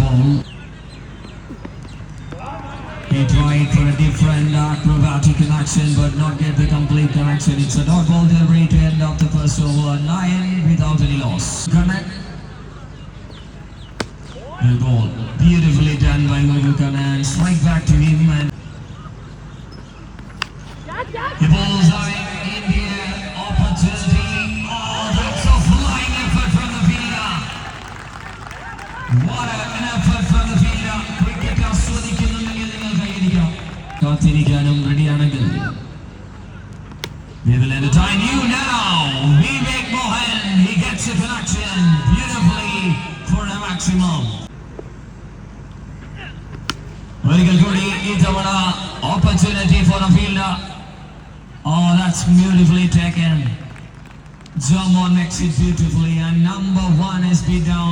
ball. He tried for a different uh, acrobatic connection but not get the complete connection. It's a dot ball delivery to end of the first over. Nine without any loss. Connect. The ball beautifully done by Gurukhan and strike back to him and the ball's eye in the air. Opportunity. Oh, that's a flying effort from the fielder. What an കാത്തിരിക്കാനും റെഡിയാണെങ്കിൽ We will entertain you now. Vivek Mohan, he gets a connection beautifully for a maximum. ഒരിക്കൽ കൂടി ഇത്തവണ opportunity for A fielder Oh, that's beautifully taken. Jamon makes it beautifully, and number one is beat down.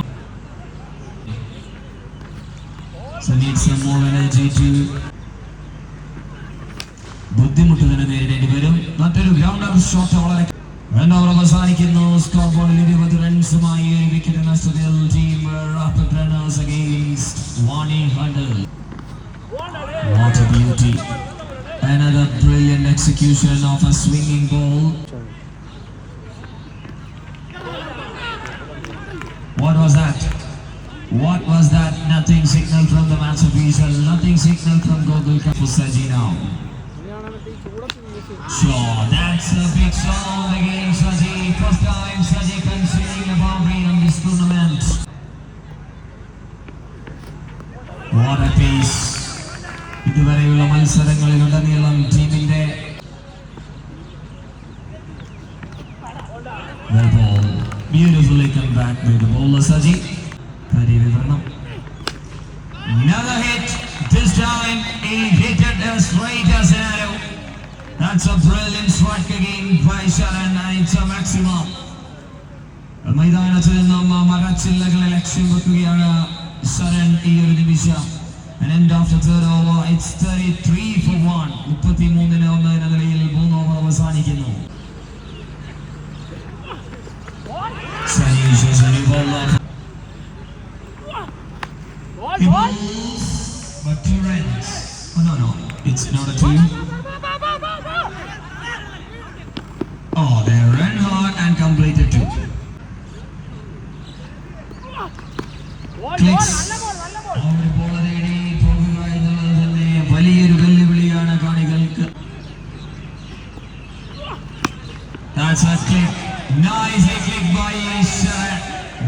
So need some more energy to ബുദ്ധിമുട്ട് തന്നെ നേരിടേണ്ടി വരും മറ്റൊരു grounder shot വളരെ രണ്ട് ഓവർ അവസാനിക്കുന്നു സ്കോർ ബോർഡിൽ ഇരുപത് റൺസുമായി ഒരു വിക്കറ്റ് നഷ്ടത്തിൽ team rapid runners against Vani ഹണ്ടൽ What a beauty. Another brilliant execution of a swinging ball. What was that? What was that? Nothing signal from the match official. Nothing signal from Gogol for Saji now. Sure, that's a big song again, Saji. First time Saji conceding a boundary on this tournament. What a piece. ഇതുവരെയുള്ള മത്സരങ്ങളിലുടനീളം ടീമിന്റെ Well ball. Beautifully come back by the bowler Saji. പരിവിവരണം Another hit. This time he hit it as straight as an arrow. That's a brilliant strike again by Sharan and it's a maximum. മൈതാനത്തിൽ നിന്നും ആ മരച്ചില്ലകളെ ലക്ഷ്യം വെക്കുകയാണ് ശരൺ ഈ ഒരു നിമിഷം And end of the third over, it's 33 for 1. മുപ്പത്തിമൂന്നിന് ഒന്ന് എന്ന നിലയിൽ മൂന്ന് ഓവർ അവസാനിക്കുന്നു Sanish is a new bowler. He bowls, but two runs. Oh no no, it's not a two. kick by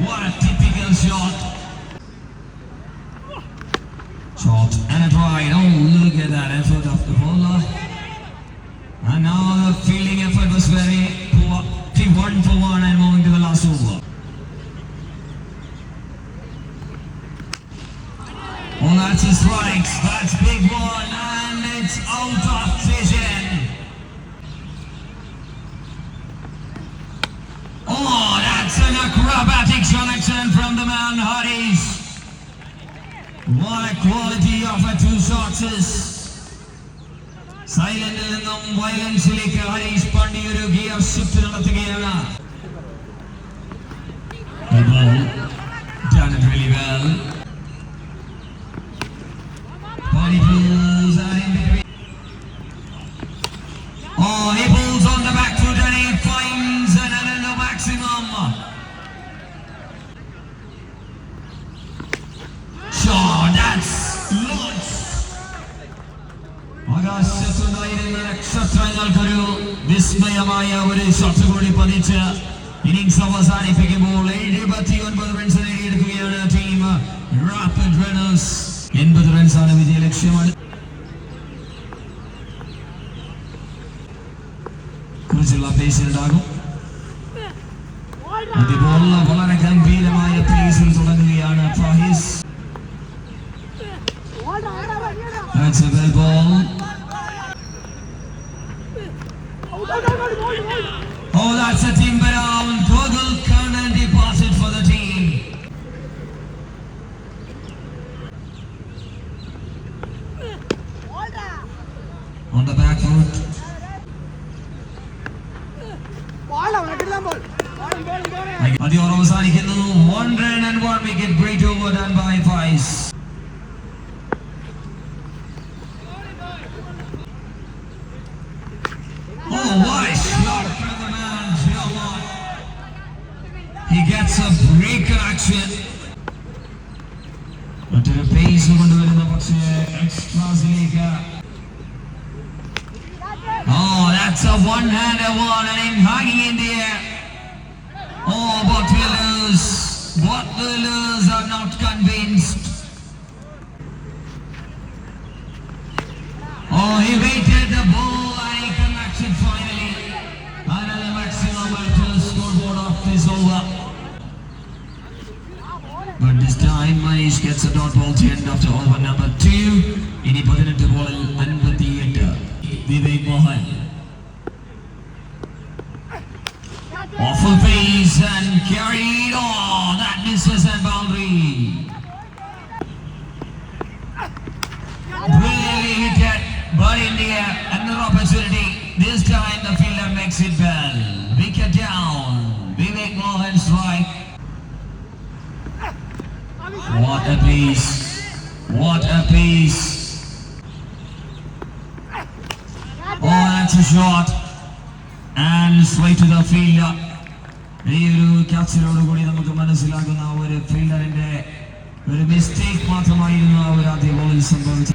What a typical shot. Shot and right. Oh, look at that effort of the bowler. And now the fielding effort was very poor. 3 1 for 1 and moving to the last over. Oh, that's a strike. That's big one. And it's out of acrobatic selection from the man Harish. What a quality of a two shots is. സൈലന്റിൽ നിന്നും വയലൻസിലേക്ക് ഹരീഷ് നക്ഷത്രങ്ങൾക്കൊരു വിസ്മയമായ ഒരു shot കൂടി പതിച്ച് innings അവസാനിപ്പിക്കുമ്പോൾ എഴുപത്തി ഒൻപത് runs നേടിയെടുക്കുകയാണ് team rapid runners എൺപത് റൺസാണ് വിജയ ലക്ഷ്യമാണ്. കുറിച്ചുള്ള പേസ് ഉണ്ടാകും. അതുപോലെ വളരെ ഗംഭീരമായ പേസിൽ തുടങ്ങുകയാണ് Fahis. That's a bell ball. on the back foot. അടിയോർ അവസാനിക്കുന്നു one run and one wicket great over done by Faiz Oh, what a shot from the man, Jawad. He gets a breaker action. മറ്റൊരു pace കൊണ്ടുവരുന്ന പക്ഷേ extra that's a one-hander one and in hanging in the air. Oh, but Willers, but Willers are not convinced. Oh, he waited the ball and he connects it finally. Another maximum at the scoreboard of this over. But this time Manish gets a dot ball to end after over number two. ഇനി പതിനെട്ട് ബോളിൽ അൻപത്തിയെട്ട് and carried on. That misses and boundary. Really hit it, but in the air, another opportunity. This time the fielder makes it well. Wicket down. Vivek Mohan strike. What a piece. What a piece. Oh, that's a shot. And straight to the fielder. ഈ ഒരു ക്യാപ്ചറോട് കൂടി നമുക്ക് മനസ്സിലാകുന്ന ഒരു ഫീൽഡറിന്റെ ഒരു mistake മാത്രമായിരുന്നു ആ ഒരു ആദ്യ ബോളിൽ സംഭവിച്ചത്.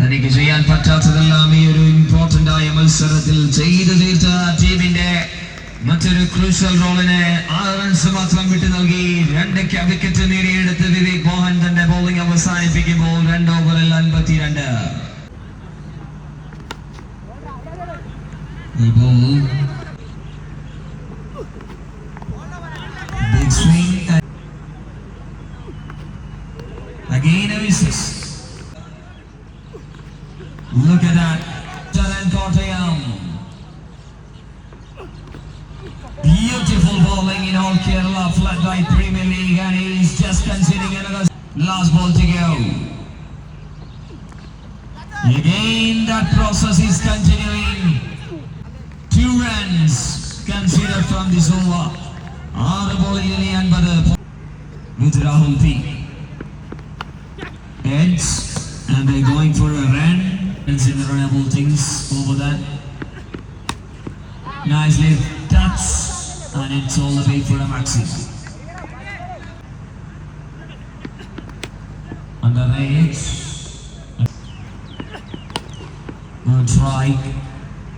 തനിക്ക് ചെയ്യാൻ പറ്റാത്തതെല്ലാം ഈ ഒരു ഇമ്പോർട്ടന്റ് ആയ മത്സരത്തിൽ ചെയ്തു തീർത്ത ടീമിന്റെ മറ്റൊരു ക്രൂഷ്യൽ റോളിന് ആറ് റൺസ് മാത്രം വിട്ടു നൽകി. രണ്ട് വിക്കറ്റ് നേടിയെടുത്ത് വിവേക് മോഹൻ തന്റെ ബോളിംഗ് അവസാനിപ്പിക്കുമ്പോൾ രണ്ട് ഓവറിൽ അൻപത്തിരണ്ട്. Look at that. Jalan Kottayam. Beautiful bowling in all Kerala Floodlight Premier League and he's just conceding another last ball to go. Again that process is continuing. Two runs conceded from this over. ആറ് ബോളിൽ ഇനി അൻപത് with Rahul P. Heads and they're going for a run. Considerable things over that. Nicely touched and it's all the way for a maxi. Under the edge. Good try.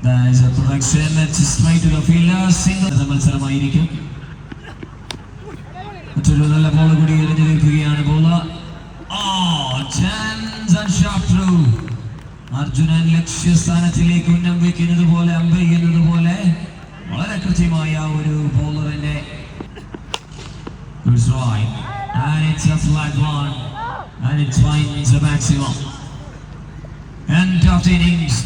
There is a protection. It's straight to the fielder. Single മത്സരമായിരിക്കും മറ്റൊരു നല്ല ball കൂടി എറിഞ്ഞു നിൽക്കുകയാണ് ball Arjunan ലക്ഷ്യസ്ഥാനത്തിലേക്ക് ഉന്നം വെക്കുന്നത് പോലെ അമ്പെയ്യുന്നത് പോലെ വളരെ കൃത്യമായ ഒരു ബോളറിന്റെ Good strike. And it's a flat one. And it finds a maximum. End of the innings.